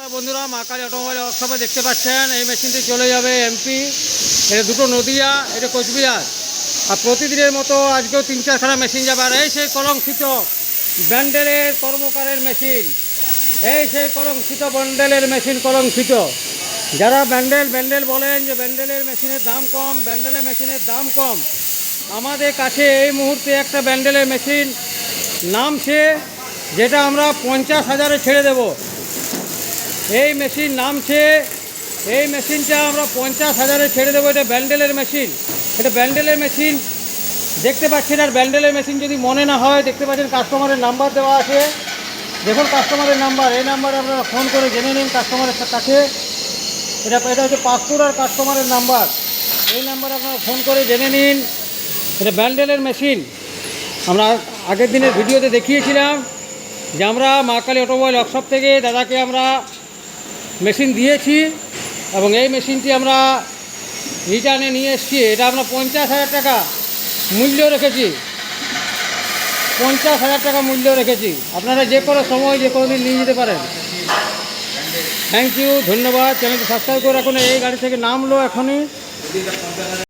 বন্ধুরা, মা কালী অটোমোবাইল ওয়ার্কশপে দেখতে পাচ্ছেন, এই মেশিনটি চলে যাবে এমপি। এটা দুটো নদিয়া, এটা কোচবিহার। আর প্রতিদিনের মতো আজকেও তিন চারখানা মেশিন যাবে। আর এই সেই কলঙ্কিত ব্যান্ডেলের কর্মকারের মেশিন। এই সেই কলঙ্কিত ব্যান্ডেলের মেশিন কলঙ্কিত। যারা ব্যান্ডেল ব্যান্ডেল বলেন যে ব্যান্ডেলের মেশিনের দাম কম, ব্যান্ডেলের মেশিনের দাম কম। আমাদের কাছে এই মুহূর্তে একটা ব্যান্ডেলের মেশিন নামছে, যেটা আমরা পঞ্চাশ হাজারে ছেড়ে দেবো। এই মেশিন নামছে, এই মেশিনটা আমরা পঞ্চাশ হাজারে ছেড়ে দেবো, এটা ব্যান্ডেলের মেশিন। এটা ব্যান্ডেলের মেশিন, দেখতে পাচ্ছেন, আর ব্যান্ডেলের মেশিন যদি মনে না হয়, দেখতে পাচ্ছেন কাস্টমারের নাম্বার দেওয়া আছে। দেখুন কাস্টমারের নাম্বার এই নাম্বারে আপনারা ফোন করে জেনে নিন কাস্টমারের কাছে। এটা এটা হচ্ছে পাঁচকুড়ার কাস্টমারের নাম্বার এই নাম্বারে আপনারা ফোন করে জেনে নিন। এটা ব্যান্ডেলের মেশিন। আমরা আগের দিনের ভিডিওতে দেখিয়েছিলাম যে আমরা মা কালী অটোমোবাইল ওয়ার্কশপ থেকে দাদাকে আমরা মেশিন দিয়েছি এবং এই মেশিনটি আমরা রিটার্নে নিয়ে এসেছি। এটা আমরা পঞ্চাশ হাজার টাকা মূল্য রেখেছি। পঞ্চাশ হাজার টাকা মূল্য রেখেছি। আপনারা যে কোনো সময়, যে কোনো দিন নিয়ে যেতে পারেন। থ্যাংক ইউ ধন্যবাদ। চ্যানেলটি সাবস্ক্রাইব করে এখন এই গাড়ি থেকে নামলো এখনই।